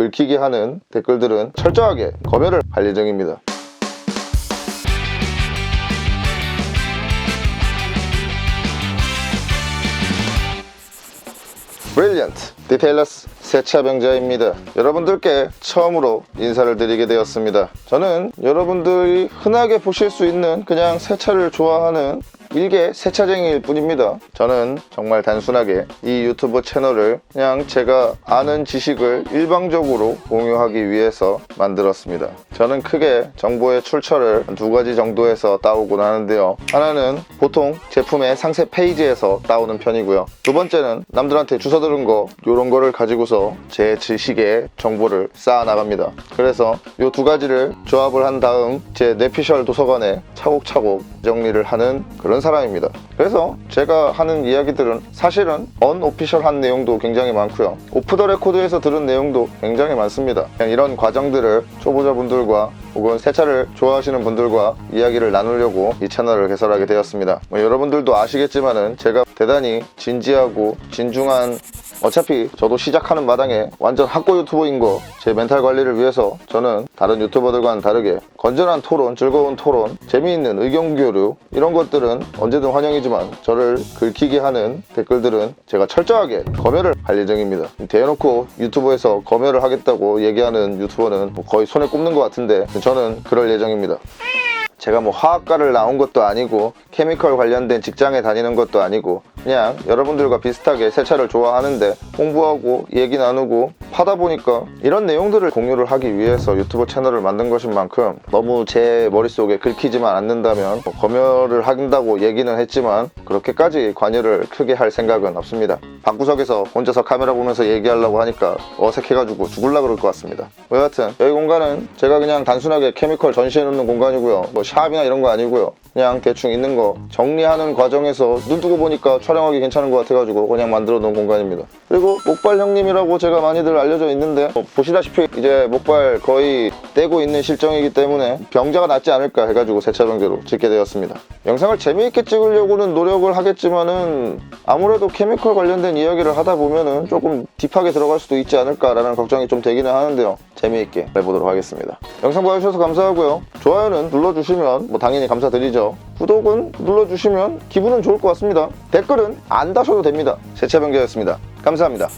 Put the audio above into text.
긁히게 하는 댓글들은 철저하게 검열을 할 예정입니다. 브릴리언트 디테일러스 세차병자입니다. 여러분들께 처음으로 인사를 드리게 되었습니다. 저는 여러분들이 흔하게 보실 수 있는 그냥 세차를 좋아하는 일개 세차쟁이일 뿐입니다. 저는 정말 단순하게 이 유튜브 채널을 그냥 제가 아는 지식을 일방적으로 공유하기 위해서 만들었습니다. 저는 크게 정보의 출처를 두 가지 정도에서 따오곤 하는데요. 하나는 보통 제품의 상세 페이지에서 따오는 편이고요. 두 번째는 남들한테 주워 들은 거 이런 거를 가지고서 제 지식의 정보를 쌓아 나갑니다. 그래서 이 두 가지를 조합을 한 다음 제 내피셜 도서관에 차곡차곡 정리를 하는 그런 사람입니다. 그래서 제가 하는 이야기들은 사실은 언오피셜한 내용도 굉장히 많고요. 오프 더 레코드에서 들은 내용도 굉장히 많습니다. 이런 과정들을 초보자분들과 혹은 세차를 좋아하시는 분들과 이야기를 나누려고 이 채널을 개설하게 되었습니다. 뭐 여러분들도 아시겠지만은 제가 대단히 진지하고 진중한 어차피 저도 시작하는 마당에 완전 학고 유튜버인 거 제 멘탈 관리를 위해서 저는 다른 유튜버들과는 다르게 건전한 토론, 즐거운 토론, 재미있는 의견 교류 이런 것들은 언제든 환영이지만 저를 긁히게 하는 댓글들은 제가 철저하게 검열을 할 예정입니다. 대놓고 유튜브에서 검열을 하겠다고 얘기하는 유튜버는 뭐 거의 손에 꼽는 것 같은데 저는 그럴 예정입니다. 제가 뭐 화학과를 나온 것도 아니고 케미컬 관련된 직장에 다니는 것도 아니고 그냥 여러분들과 비슷하게 세차를 좋아하는데 공부하고 얘기 나누고 하다 보니까 이런 내용들을 공유를 하기 위해서 유튜브 채널을 만든 것인 만큼 너무 제 머릿속에 긁히지만 않는다면 뭐 검열을 한다고 얘기는 했지만 그렇게까지 관여를 크게 할 생각은 없습니다. 방구석에서 혼자서 카메라 보면서 얘기하려고 하니까 어색해가지고 죽을라 그럴 것 같습니다. 뭐 여하튼 여기 공간은 제가 그냥 단순하게 케미컬 전시해 놓는 공간이고요. 뭐 샵이나 이런 거 아니고요. 그냥 대충 있는 거 정리하는 과정에서 눈 뜨고 보니까 촬영하기 괜찮은 것 같아가지고 그냥 만들어 놓은 공간입니다. 그리고 목발 형님이라고 제가 많이들 알려져 있는데 뭐 보시다시피 이제 목발 거의 떼고 있는 실정이기 때문에 병자가 낫지 않을까 해가지고 세차 병제로 짓게 되었습니다. 영상을 재미있게 찍으려고는 노력을 하겠지만은 아무래도 케미컬 관련된 이야기를 하다 보면은 조금 딥하게 들어갈 수도 있지 않을까라는 걱정이 좀 되기는 하는데요. 재미있게 해보도록 하겠습니다. 영상 봐주셔서 감사하고요. 좋아요는 눌러주시면 뭐 당연히 감사드리죠. 구독은 눌러주시면 기분은 좋을 것 같습니다. 댓글은 안 다셔도 됩니다. 세차병자였습니다. 감사합니다.